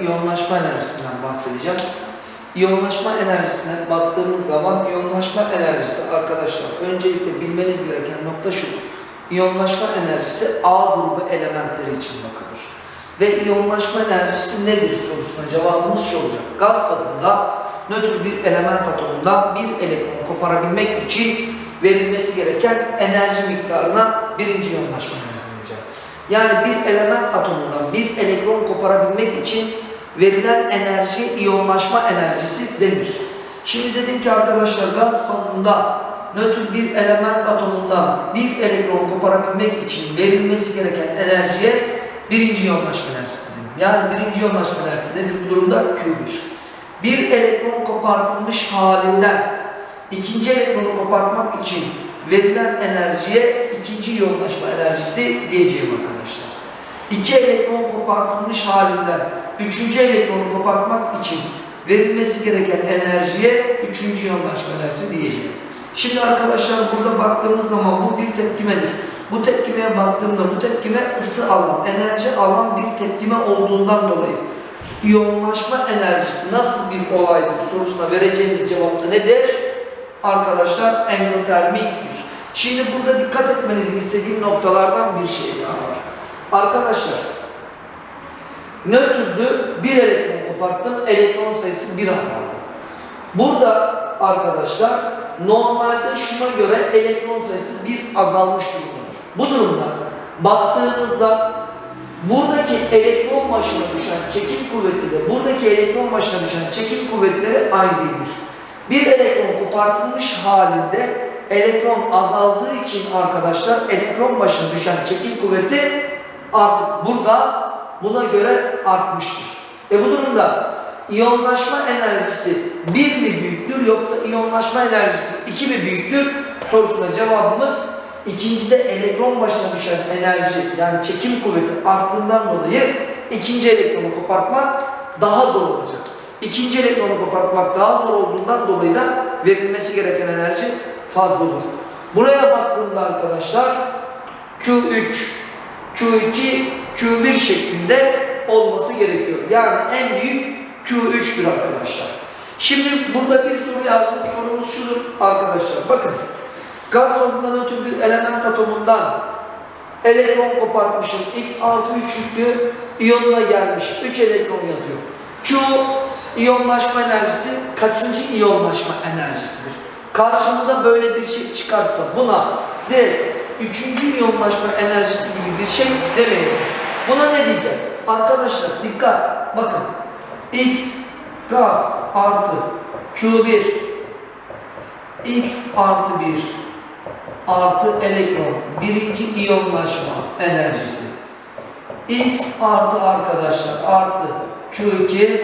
iyonlaşma enerjisinden bahsedeceğim. İyonlaşma enerjisine baktığımız zaman iyonlaşma enerjisi arkadaşlar öncelikle bilmeniz gereken nokta şudur. İyonlaşma enerjisi A grubu elementleri için bakılır. Ve iyonlaşma enerjisi nedir sorusuna cevabımız şu olacak. Gaz fazında nötr bir element atomundan bir elektron koparabilmek için verilmesi gereken enerji miktarına birinci iyonlaşma enerjisi diyeceğim. Yani bir element atomundan bir elektron koparabilmek için verilen enerji iyonlaşma enerjisi denir. Şimdi dedim ki arkadaşlar gaz fazında nötr bir element atomundan bir elektron koparabilmek için verilmesi gereken enerjiye birinci iyonlaşma enerjisi dedim. Yani birinci iyonlaşma enerjisi nedir bu durumda? Q1. Bir elektron kopartılmış halinden ikinci elektronu kopartmak için verilen enerjiye ikinci iyonlaşma enerjisi diyeceğim arkadaşlar. İki elektron kopartılmış halinden üçüncü elektronu kopartmak için verilmesi gereken enerjiye üçüncü iyonlaşma enerjisi diyeceğim. Şimdi arkadaşlar burada baktığımız zaman bu bir tepkimedir. Bu tepkimeye baktığımda bu tepkime ısı alan, enerji alan bir tepkime olduğundan dolayı iyonlaşma enerjisi nasıl bir olaydır sorusuna vereceğimiz cevap da nedir? Arkadaşlar endotermiktir. Şimdi burada dikkat etmenizi istediğim noktalardan bir şey daha var. Arkadaşlar nötrdü bir elektron koparttım elektron sayısı bir azaldı. Burada arkadaşlar normalde şuna göre elektron sayısı bir azalmış durumdadır. Bu durumda baktığımızda buradaki elektron başına düşen çekim kuvveti de buradaki elektron başına düşen çekim kuvvetleri aynı değildir. Bir elektron kopartılmış halinde elektron azaldığı için arkadaşlar elektron başına düşen çekim kuvveti artık burada buna göre artmıştır. E bu durumda iyonlaşma enerjisi bir mi büyüktür yoksa iyonlaşma enerjisi iki mi büyüktür sorusuna cevabımız ikincide elektron başına düşen enerji yani çekim kuvveti arttığından dolayı ikinci elektronu kopartmak daha zor olacak. İkinci elektronu kopartmak daha zor olduğundan dolayı da verilmesi gereken enerji fazla olur. Buraya baktığında arkadaşlar Q3, Q2, Q1 şeklinde olması gerekiyor. Yani en büyük Q3'tür arkadaşlar. Şimdi burada bir soru yazdım. Sorumuz şudur arkadaşlar. Bakın. Gaz fazından ötürü bir element atomundan elektron kopartmışım. X artı 3 yüklü iyonuna gelmiş. 3 elektron yazıyor. Q iyonlaşma enerjisi kaçıncı iyonlaşma enerjisidir? Karşımıza böyle bir şey çıkarsa buna direkt üçüncü iyonlaşma enerjisi gibi bir şey demeyelim. Buna ne diyeceğiz? Arkadaşlar dikkat bakın. X gaz artı Q1 X artı 1 artı elektron birinci iyonlaşma enerjisi. X artı arkadaşlar artı Q2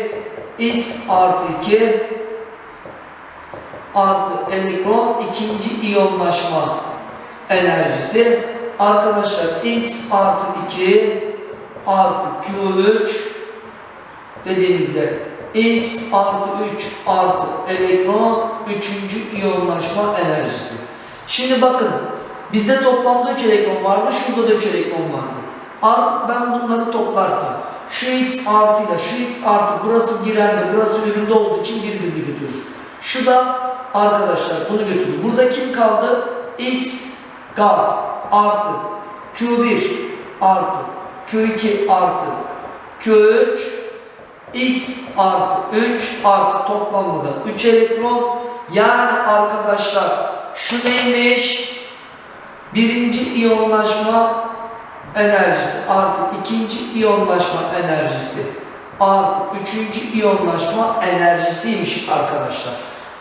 X artı 2 artı elektron ikinci iyonlaşma enerjisi. Arkadaşlar X artı 2 artı Q3 dediğimizde X artı 3 artı elektron üçüncü iyonlaşma enerjisi. Şimdi bakın bizde toplamda 3 elektron vardı, şurada da 3 elektron vardı. Artık ben bunları toplarsam şu x artıyla şu x artı burası girende burası üründe olduğu için birbirini götürür. Şu da arkadaşlar bunu götürür. Burada kim kaldı? x gaz artı q1 artı q2 artı q3 x artı 3 artı toplamda da 3 elektron yani arkadaşlar şu neymiş? Birinci iyonlaşma enerjisi artı ikinci iyonlaşma enerjisi artı üçüncü iyonlaşma enerjisiymiş arkadaşlar.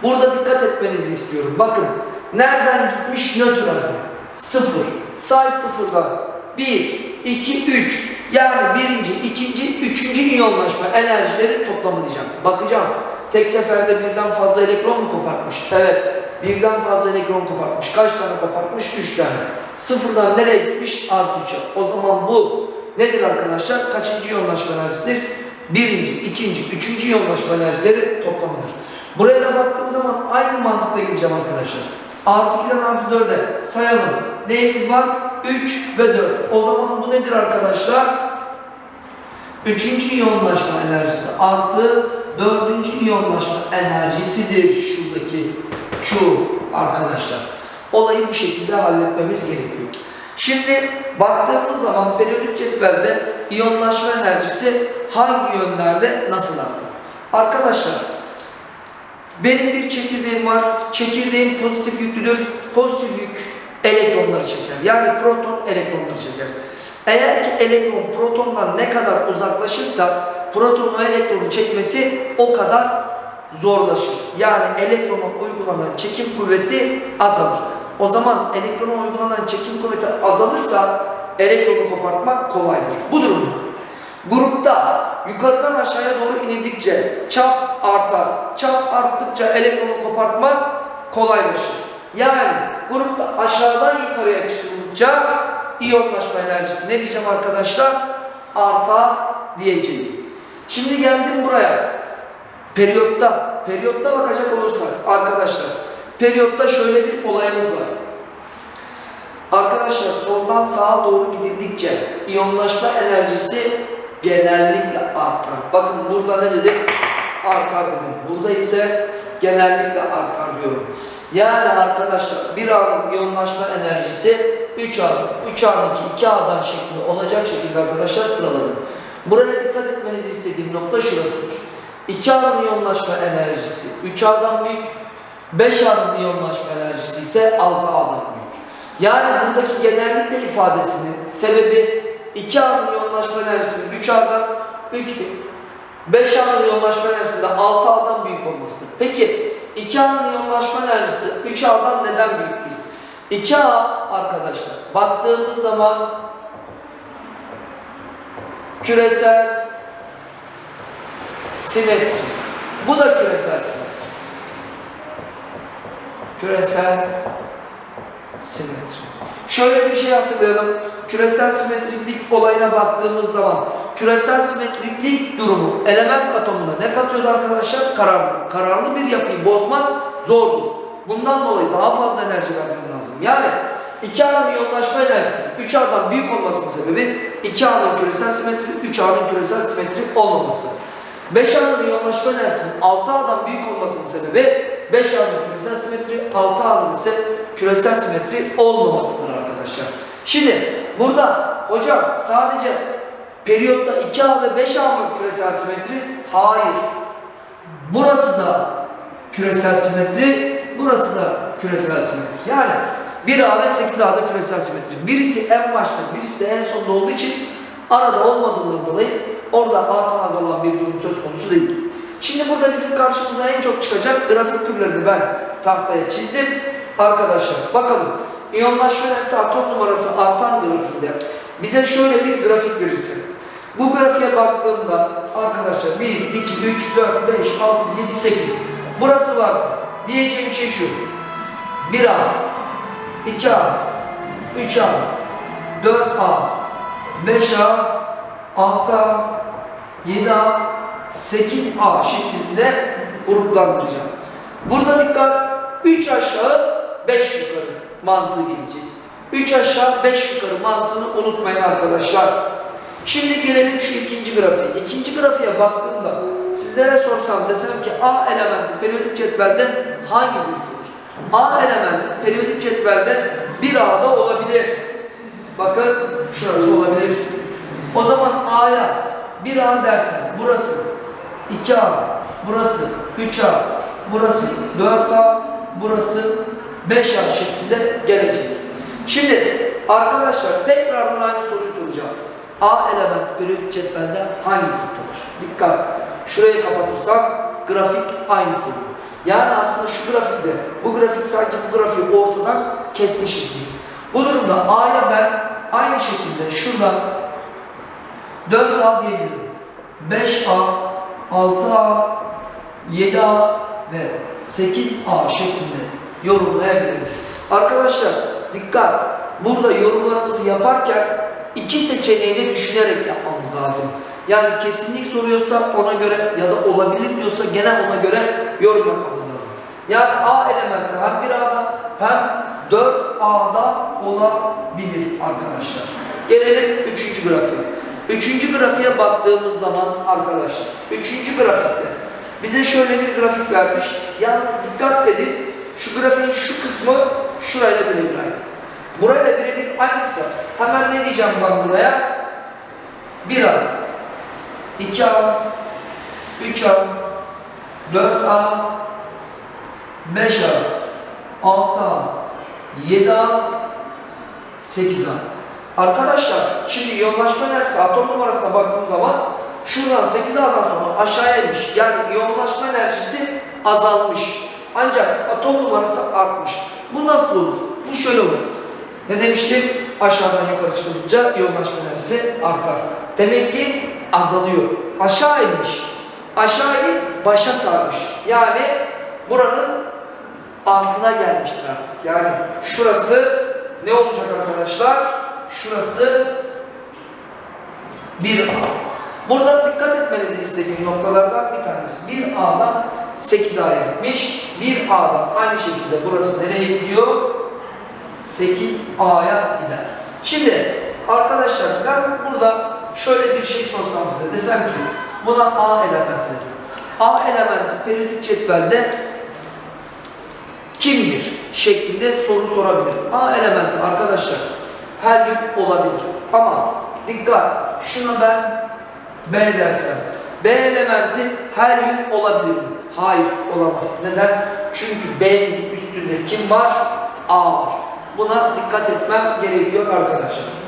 Burada dikkat etmenizi istiyorum. Bakın nereden gitmiş nötr halde? Sıfır. Say sıfırdan. Bir, iki, üç. Yani birinci, ikinci, üçüncü iyonlaşma enerjileri toplamı diyeceğim. Bakacağım. Tek seferde birden fazla elektron mu kopartmış? Evet. Birden fazla elektron kopartmış. Kaç tane kopartmış? Üç tane. Sıfırdan nereye gitmiş? Artı üçe. O zaman bu nedir arkadaşlar? Kaçıncı iyonlaşma enerjisidir? Birinci, ikinci, üçüncü iyonlaşma enerjileri toplamıdır. Buraya da baktığım zaman aynı mantıkla gideceğim arkadaşlar. Artı 2'den artı 4'e sayalım. Neyimiz var? 3 ve 4. O zaman bu nedir arkadaşlar? Üçüncü iyonlaşma enerjisi artı dördüncü iyonlaşma enerjisidir şuradaki Q arkadaşlar. Olayı bu şekilde halletmemiz gerekiyor. Şimdi baktığımız zaman periyodik cetvelde iyonlaşma enerjisi hangi yönlerde nasıl artar? Arkadaşlar benim bir çekirdeğim var. Çekirdeğim pozitif yüklüdür. Pozitif yük elektronları çeker. Yani proton elektronları çeker. Eğer ki elektron protondan ne kadar uzaklaşırsa proton o elektronu çekmesi o kadar zorlaşır. Yani elektrona uygulanan çekim kuvveti azalır. O zaman elektrona uygulanan çekim kuvveti azalırsa elektronu kopartmak kolaydır. Bu durumda grupta yukarıdan aşağıya doğru inildikçe çap artar. Çap arttıkça elektronu kopartmak kolaylaşır. Yani grupta aşağıdan yukarıya çıkıldıkça iyonlaşma enerjisi ne diyeceğim arkadaşlar? Artar diyeceğim. Şimdi geldim buraya. Periyotta, periyotta bakacak olursak arkadaşlar, periyotta şöyle bir olayımız var. Arkadaşlar soldan sağa doğru gidildikçe iyonlaşma enerjisi genellikle artar. Bakın burada ne dedik? Artar dedim. Burada ise genellikle artar diyorum. Yani arkadaşlar bir A'nın iyonlaşma enerjisi 3 A, 3 A'nınki 2 A'dan şeklinde olacak şekilde arkadaşlar sıraladım. Buraya dikkat etmenizi istediğim nokta şurasıdır. 2 A'nın iyonlaşma enerjisi 3 A'dan büyük, 5 A'nın iyonlaşma enerjisi ise 6 A'dan büyük. Yani buradaki genellikle ifadesinin sebebi 2 A'nın iyonlaşma enerjisinin 3 A'dan 3 5 A'nın iyonlaşma enerjisinde 6 A'dan büyük olmasıdır. Peki 2 A'nın iyonlaşma enerjisi 3 A'dan neden büyüktür? 2 A arkadaşlar baktığımız zaman küresel simetri. Bu da küresel simetri. Küresel simetri. Şöyle bir şey hatırlayalım. Küresel simetriklik olayına baktığımız zaman küresel simetriklik durumu element atomuna ne katıyordu arkadaşlar? Kararlı. Kararlı bir yapıyı bozmak zordur. Bundan dolayı daha fazla enerji vermem lazım. Yani 2A'nın iyonlaşma enerjisi 3A'dan büyük olmasının sebebi 2A'nın küresel simetri, 3A'nın küresel simetri olmaması. 5A'nın iyonlaşma enerjisinin 6A'dan büyük olmasının sebebi 5A'nın küresel simetri, 6A'nın ise küresel simetri olmamasıdır arkadaşlar. Şimdi burada hocam sadece periyotta 2A ve 5A mı küresel simetri? Hayır. Burası da küresel simetri, burası da küresel simetri. Yani 1A ve 8A'da küresel simetri. Birisi en başta, birisi de en sonda olduğu için arada olmadığından dolayı orada artan azalan bir durum söz konusu değil. Şimdi burada bizim karşımıza en çok çıkacak grafik türlerini ben tahtaya çizdim. Arkadaşlar bakalım iyonlaşma enerjisi atom numarası artan grafiğinde bize şöyle bir grafik verirse. Bu grafiğe baktığımda arkadaşlar 1, 2, 3, 4, 5, 6, 7, 8 burası varsa diyeceğim şey şu. 1A, 2A, 3A, 4A, 5A, 6A, 7A, 8A şeklinde gruplandıracağım. Burada dikkat 3 aşağı 5 yukarı mantığı gelecek. 3 aşağı 5 yukarı mantığını unutmayın arkadaşlar. Şimdi gelelim şu ikinci grafiğe. İkinci grafiğe baktığımda sizlere sorsam desem ki A elementi periyodik cetvelde hangi gruptadır? A elementi periyodik cetvelde 1A'da olabilir. Bakın şurası olabilir. O zaman A'ya 1A dersen burası 2A, burası 3A, burası 4A, burası 5A şeklinde gelecek. Şimdi arkadaşlar tekrardan aynı soruyu soracağım. A elementi periyodik cetvelde hangi gruptadır? Dikkat. Şurayı kapatırsam grafik aynı soru. Yani aslında şu grafikte, bu grafik sadece bu grafiği ortadan kesmişiz gibi. Bu durumda A'ya ben aynı şekilde şuradan 4A diyebilirim. 5A, 6A, 7A ve 8A şeklinde yorumlayabilirim. Arkadaşlar dikkat! Burada yorumlarımızı yaparken iki seçeneğini düşünerek yapmamız lazım. Yani kesinlik soruyorsa ona göre ya da olabilir diyorsa gene ona göre yorum yapmamız lazım. Yani A elementi hem 1A'da hem 4A'da olabilir arkadaşlar. Gelelim üçüncü grafiğe. Üçüncü grafiğe baktığımız zaman arkadaşlar, üçüncü grafikte bize şöyle bir grafik vermiş. Yalnız dikkat edin, şu grafiğin şu kısmı şurayla birebir aynı. Burayla birebir aynıysa hemen ne diyeceğim ben buraya? 1A, 2A, 3A, 4A, 5A, 6A, 7A, 8A. Arkadaşlar şimdi yoğunlaşma enerjisi atom numarasına baktığım zaman şuradan 8A'dan sonra aşağıya inmiş. Yani yoğunlaşma enerjisi azalmış. Ancak atom numarası artmış. Bu nasıl olur? Bu şöyle olur. Ne demiştim? Aşağıdan yukarı çıkınca yoğunlaşma enerjisi artar. Demek ki azalıyor. Aşağı inmiş. Aşağı inip başa sarmış. Yani buranın altına gelmiştir artık. Yani şurası ne olacak arkadaşlar? Şurası bir A. Burada dikkat etmenizi istediğim noktalardan bir tanesi. Bir A'dan 8A'ya gitmiş. Bir A'dan aynı şekilde burası nereye gidiyor? 8A'ya gider. Şimdi arkadaşlar ben burada şöyle bir şey sorsam size desem ki buna A elementi desem. A elementi periyodik cetvelde kimdir şeklinde soru sorabilir. A elementi arkadaşlar helyum olabilir. Ama dikkat şuna ben B dersem B elementi helyum olabilir mi? Hayır olamaz. Neden? Çünkü B'nin üstünde kim var? A var. Buna dikkat etmem gerekiyor arkadaşlar.